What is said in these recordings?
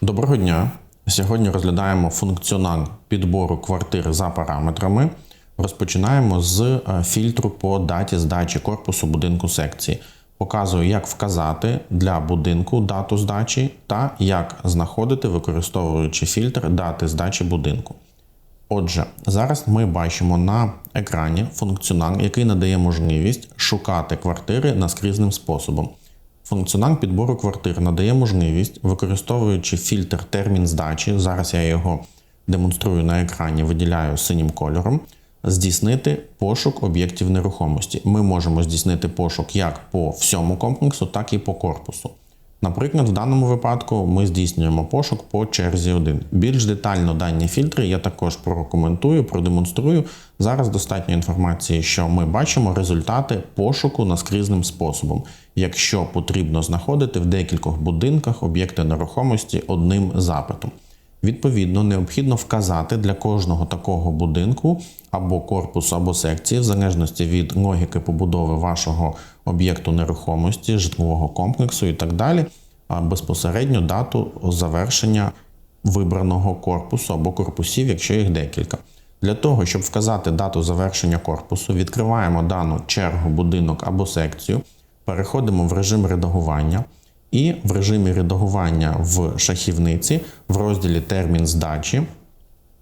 Доброго дня. Сьогодні розглядаємо функціонал підбору квартир за параметрами. Розпочинаємо з е, фільтру по даті здачі корпусу будинку секції. Показую, як вказати для будинку дату здачі та як знаходити, використовуючи фільтр дати здачі будинку. Отже, зараз ми бачимо на екрані функціонал, який надає можливість шукати квартири наскрізним способом. Функціонал підбору квартир надає можливість, використовуючи фільтр термін здачі, зараз я його демонструю на екрані, виділяю синім кольором, здійснити пошук об'єктів нерухомості. Ми можемо здійснити пошук як по всьому комплексу, так і по корпусу. Наприклад, в даному випадку ми здійснюємо пошук по черзі 1. Більш детально дані фільтри я також прокоментую, продемонструю. Зараз достатньо інформації, що ми бачимо результати пошуку наскрізним способом, якщо потрібно знаходити в декількох будинках об'єкти нерухомості одним запитом. Відповідно, необхідно вказати для кожного такого будинку або корпусу, або секції, в залежності від логіки побудови вашого об'єкту нерухомості, житлового комплексу і так далі, а безпосередньо дату завершення вибраного корпусу або корпусів, якщо їх декілька. Для того, щоб вказати дату завершення корпусу, відкриваємо дану чергу, будинок або секцію, переходимо в режим редагування. І в режимі редагування в шахівниці в розділі термін здачі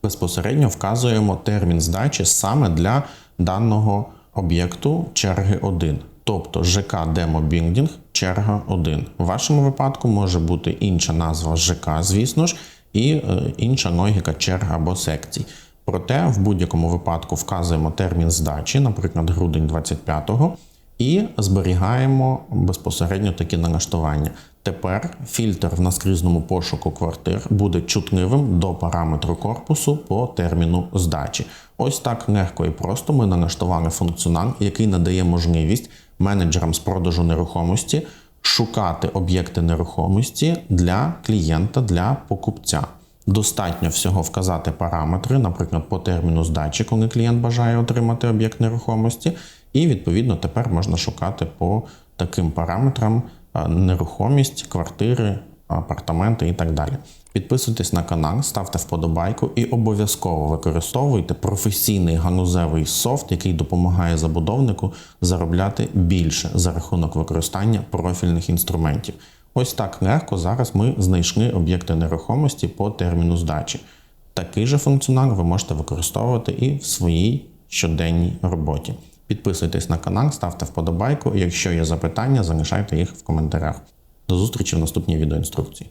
безпосередньо вказуємо термін здачі саме для даного об'єкту черги 1, тобто ЖК Демо Біндінг черга 1. В вашому випадку може бути інша назва ЖК, звісно ж, і е, інша логіка черг або секцій. Проте в будь-якому випадку вказуємо термін здачі, наприклад, грудень 25-го, і зберігаємо безпосередньо такі налаштування. Тепер фільтр в наскрізному пошуку квартир буде чутливим до параметру корпусу по терміну здачі. Ось так легко і просто ми налаштували функціонал, який надає можливість менеджерам з продажу нерухомості шукати об'єкти нерухомості для клієнта, для покупця. Достатньо всього вказати параметри, наприклад, по терміну здачі, коли клієнт бажає отримати об'єкт нерухомості, і відповідно тепер можна шукати по таким параметрам е, нерухомість, квартири, апартаменти і так далі. Підписуйтесь на канал, ставте вподобайку і обов'язково використовуйте професійний ганузевий софт, який допомагає забудовнику заробляти більше за рахунок використання профільних інструментів. Ось так легко зараз ми знайшли об'єкти нерухомості по терміну здачі. Такий же функціонал ви можете використовувати і в своїй щоденній роботі. Підписуйтесь на канал, ставте вподобайку. Якщо є запитання, залишайте їх в коментарях. До зустрічі в наступній відеоінструкції.